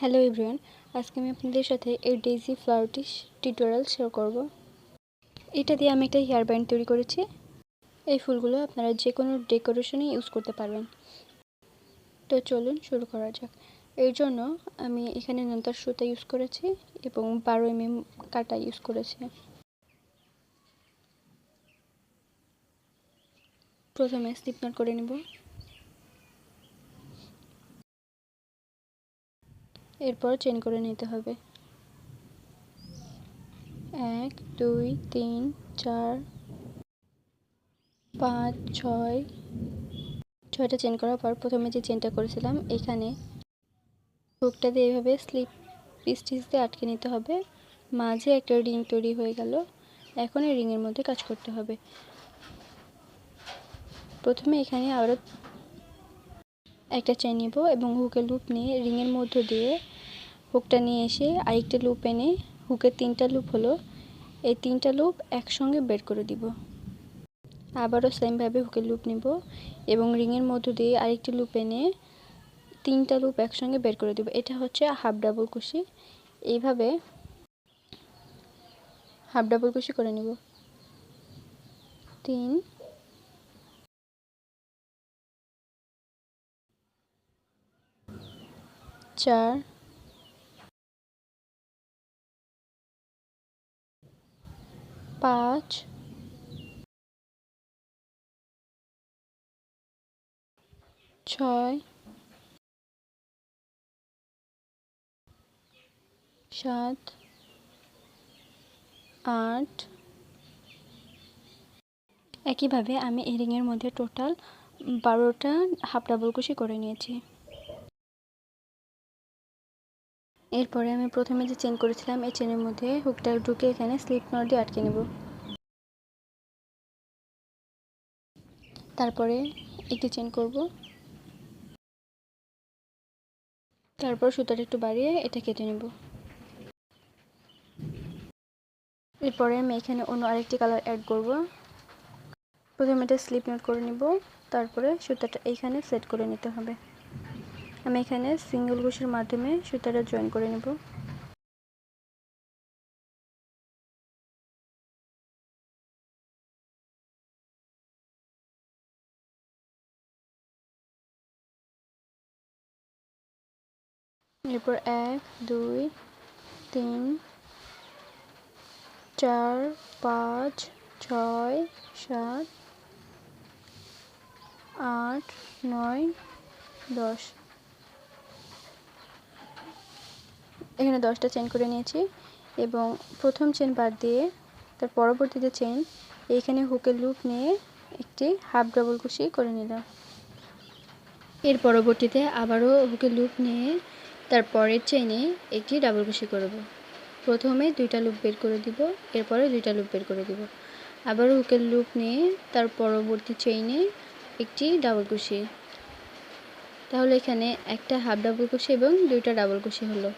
Hello everyone আজকে আমি আপনাদের সাথে এই ডেইজি ফ্লাওয়ারটি টিউটোরিয়াল শেয়ার করব। এটা দিয়ে আমি একটা হেয়ার ব্যান্ড তৈরি করেছি। এই ফুলগুলো আপনারা যে কোনো ডেকোরেশনে ইউজ করতে পারবেন। তো চলুন শুরু করা যাক। এর জন্য আমি এখানে নন্তার সুতা ইউজ করেছি এবং বারো এম এম কাটা ইউজ করেছি। প্রথমে স্লিপ নট করে নেব। এরপর চেন করে নিতে হবে। এক, দুই, তিন, চার, পাঁচ, ছয়, ছয়টা চেন করার পর প্রথমে যে চেনটা করেছিলাম, এখানে হুকটা দিয়ে এভাবে স্লিপ স্টিচ দিয়ে আটকে নিতে হবে। মাঝে একটা রিং তৈরি হয়ে গেল। এখন এই রিংয়ের মধ্যে কাজ করতে হবে। প্রথমে এখানে আবারও একটা চেন নিব এবং হুকের লুপ নিয়ে রিংয়ের মধ্য দিয়ে হুকটা নিয়ে এসে আরেকটা লুপ এনে হুকের তিনটা লুপ হলো, এই তিনটা লুপ একসঙ্গে বের করে দিব। আবারও সেমভাবে হুকের লুপ নিব এবং রিংয়ের মধ্য দিয়ে আরেকটি লুপ এনে তিনটা লুপ একসঙ্গে বের করে দিব। এটা হচ্ছে হাফ ডাবল কুশি এইভাবে হাফ ডাবল কুশি করে নিব। তিন চার পাঁচ। ছয়। সাত। আট। একইভাবে আমি এই রিংয়ের মধ্যে টোটাল বারোটা হাফ ডাবল কুশি করে নিয়েছি। এরপরে আমি প্রথমে যে চেন করেছিলাম, এই চেনের মধ্যে হুকটা ঢুকে এখানে স্লিপ নট দিয়ে আটকে নেব। তারপরে একটি চেন করব। তারপর সুতাটা একটু বাড়িয়ে এটা কেটে নেব। এরপরে আমি এখানে অন্য আরেকটি কালার অ্যাড করব। প্রথমে এটা স্লিপ নট করে নিব, তারপরে সুতাটা এইখানে সেট করে নিতে হবে। আমি এখানে সিঙ্গেল ঘুষের মাধ্যমে সুতাটা জয়েন করে নেব। এরপর এক, দুই, তিন, চার, পাঁচ, ছয়, সাত, আট, নয়, দশ। এখানে দশটা চেন করে নিয়েছি এবং প্রথম চেন বাদ দিয়ে তার পরবর্তীতে চেন এইখানে হুকের লুপ নিয়ে একটি হাফ ডাবল কুশি করে নিলাম এর পরবর্তীতে আবারও হুকের লুপ নিয়ে তার পরের চেনে একটি ডাবল কুশি করব। প্রথমে দুইটা লুপ বের করে দিব, এরপরে দুইটা লুপ বের করে দিব। আবারও হুকের লুপ নিয়ে তার পরবর্তী চেইনে একটি ডাবল কুশি। তাহলে এখানে একটা হাফ ডাবল কুশি এবং দুইটা ডাবল কুশি হলো।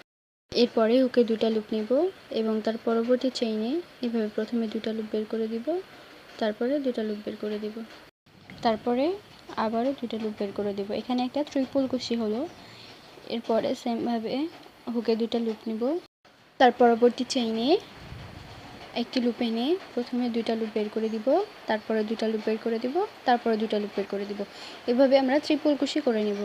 এরপরে হুকে দুটা লুপ নিব এবং তার পরবর্তী চেইনে এভাবে প্রথমে দুটা লুপ বের করে দিব, তারপরে দুটা লুপ বের করে দিব। তারপরে আবারও দুটা লুপ বের করে দিব। এখানে একটা ত্রিপল কুশি হলো। এরপরে সেমভাবে হুকে দুটা লুপ নিব। তার পরবর্তী চেইনে একটি লুপ এনে প্রথমে দুইটা লুপ বের করে দিব, তারপরে দুটা লুপ বের করে দিব, তারপরে দুটা লুপ বের করে দিব। এভাবে আমরা ত্রিপল কুশি করে নিব।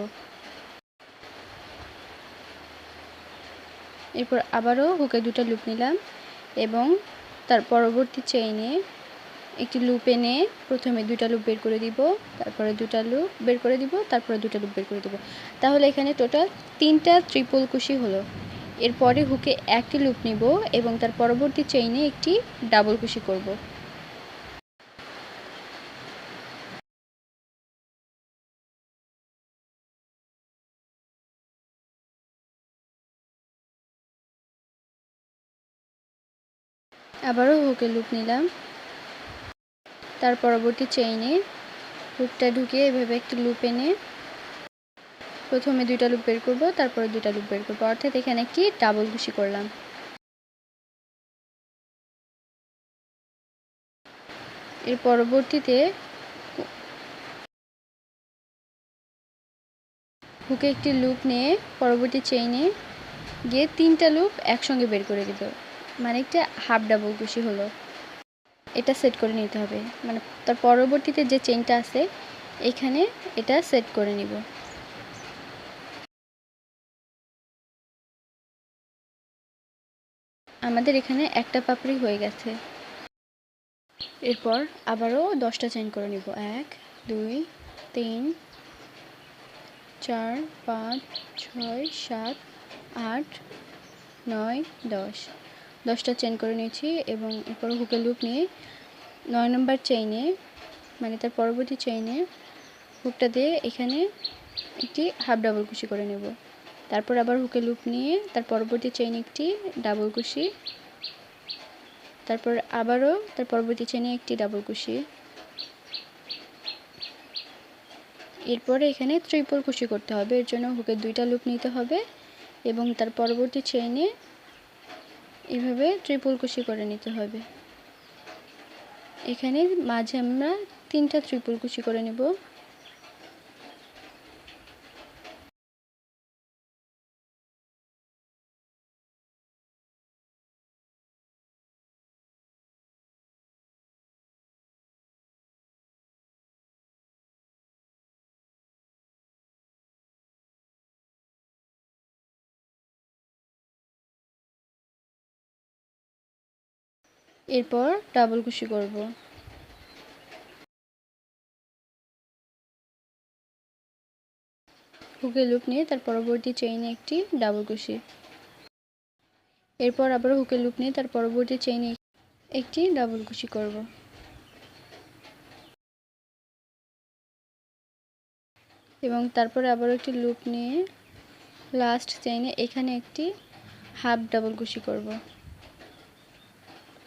এরপর আবারও হুকে দুটো লুপ নিলাম এবং তার পরবর্তী চেইনে একটি লুপ এনে প্রথমে দুটা লুপ বের করে দিব, তারপরে দুটা লুপ বের করে দিব, তারপরে দুটা লুপ বের করে দিব। তাহলে এখানে টোটাল তিনটা ত্রিপল কুশি হলো। এরপরে হুকে একটি লুপ নিব এবং তার পরবর্তী চেইনে একটি ডাবল কুশি করব। আবারও হুকে লুপ নিলাম। তার পরবর্তী চেইনে হুকটা ঢুকিয়ে এভাবে একটি লুপ এনে প্রথমে দুইটা লুপ বের করব, তারপরে দুইটা লুপ বের করব। অর্থাৎ এখানে একটি ডাবল ঘুষি করলাম। এর পরবর্তীতে হুকে একটি লুপ নিয়ে পরবর্তী চেইনে গিয়ে তিনটা লুপ একসঙ্গে বের করে দিল মানে একটা হাফ ডাবল কুশি হলো। এটা সেট করে নিতে হবে। মানে তার পরবর্তীতে যে চেনটা আছে, এখানে এটা সেট করে নিব। আমাদের এখানে একটা পাপড়ি হয়ে গেছে। এরপর আবারও দশটা চেন করে নিব। এক, দুই, তিন, চার, পাঁচ, ছয়, সাত, আট, নয়, দশ। দশটা চেন করে নিয়েছি এবং এরপর হুকে লুপ নিয়ে নয় নম্বর চেইনে মানে তার পরবর্তী চেইনে হুকটা দিয়ে এখানে একটি হাফ ডাবল কুশি করে নেব। তারপর আবার হুকে লুপ নিয়ে তার পরবর্তী চেইনে একটি ডাবল কুশি। তারপর আবারও তার পরবর্তী চেনে একটি ডাবল কুশি। এরপরে এখানে ত্রিপল কুশি করতে হবে, এর জন্য হুকের দুইটা লুপ নিতে হবে এবং তার পরবর্তী চেইনে এভাবে ট্রিপল কুশি করে নিতে হবে। এখানে মাঝে আমরা তিনটা ত্রিপুল কুশি করে নেব। এরপর ডাবল কুশি করব। হুকে লুপ নিয়ে তার পরবর্তী চেইনে একটি ডাবল কুশি। এরপর আবার হুকে লুপ নিয়ে তার পরবর্তী চেইনে একটি ডাবল কুশি করব। এবং তারপরে আবার একটি লুপ নিয়ে লাস্ট চেইনে এখানে একটি হাফ ডাবল কুশি করব।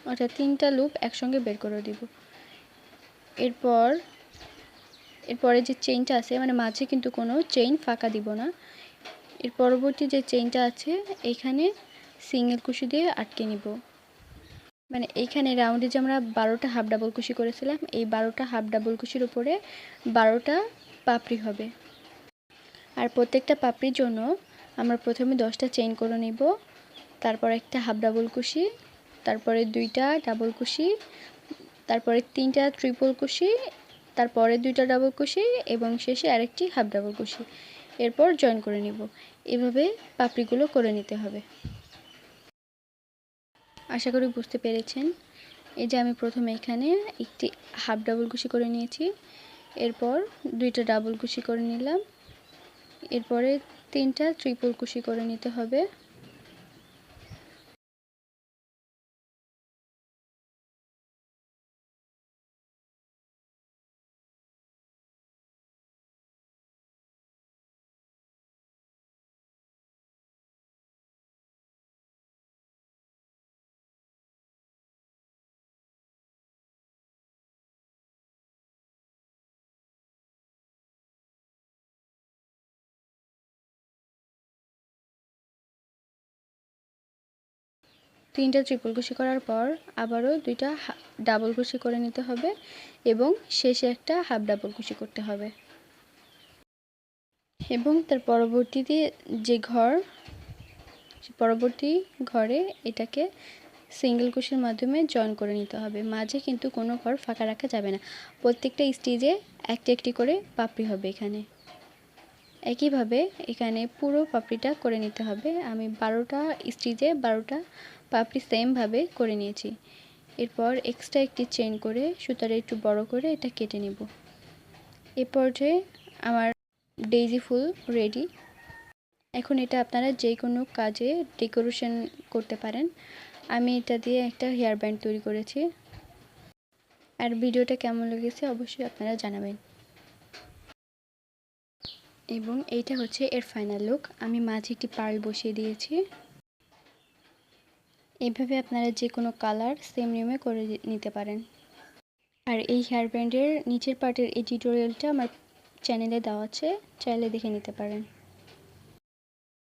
অর্থাৎ তিনটা লুপ একসঙ্গে বের করে দিব। এরপর, এরপরে যে চেইনটা আছে মানে মাঝে কিন্তু কোনো চেইন ফাঁকা দিব না। এর পরবর্তী যে চেইনটা আছে, এখানে সিঙ্গেল কুশি দিয়ে আটকে নিব। মানে এইখানে রাউন্ডে যে আমরা বারোটা হাফ ডাবল কুশি করেছিলাম, এই বারোটা হাফ ডাবল কুশির উপরে বারোটা পাপড়ি হবে। আর প্রত্যেকটা পাপড়ির জন্য আমরা প্রথমে দশটা চেইন করে নিব, তারপর একটা হাফ ডাবল কুশি তারপরে দুইটা ডাবল কুশি তারপরে তিনটা ট্রিপল কুশি তারপরে দুইটা ডাবল কুশি এবং শেষে আরেকটি হাফ ডাবল কুশি এরপর জয়েন করে নিব। এভাবে পাপড়িগুলো করে নিতে হবে। আশা করি বুঝতে পেরেছেন। এই যে আমি প্রথমে এখানে একটি হাফ ডাবল কুশি করে নিয়েছি। এরপর দুইটা ডাবল কুশি করে নিলাম। এরপরে তিনটা ট্রিপল কুশি করে নিতে হবে। তিনটা ট্রিপল কুশি করার পর আবারও দুইটা ডাবল কুশি করে নিতে হবে এবং শেষে একটা হাফ ডাবল কুশি করতে হবে। এবং তার পরবর্তীতে যে ঘর পরবর্তী ঘরে এটাকে সিঙ্গেল কুশির মাধ্যমে জয়েন করে নিতে হবে। মাঝে কিন্তু কোনো ঘর ফাঁকা রাখা যাবে না। প্রত্যেকটা স্টিজে একটি একটি করে পাপড়ি হবে এখানে। একইভাবে এখানে পুরো পাপড়িটা করে নিতে হবে। আমি বারোটা স্টিজে বারোটা পাপড়ি সেমভাবে করে নিয়েছি। এরপর এক্সট্রা একটি চেন করে সুতারে একটু বড় করে এটা কেটে নেব। এ পর্যায়ে আমার ডেইজি ফুল রেডি এখন এটা আপনারা যে কোনো কাজে ডেকোরেশন করতে পারেন। আমি এটা দিয়ে একটা হেয়ার ব্যান্ড তৈরি করেছি। আর ভিডিওটা কেমন লেগেছে অবশ্যই আপনারা জানাবেন। এবং এইটা হচ্ছে এর ফাইনাল লুক আমি মাঝে একটি পার্ল বসিয়ে দিয়েছি। এইভাবে আপনারা যে কোনো কালার সেম নিয়মে করে নিতে পারেন। আর এই হেয়ার ব্যান্ডের নিচের পার্টের এই টিউটোরিয়ালটা আমার চ্যানেলে দেওয়া আছে, চাইলে দেখে নিতে পারেন।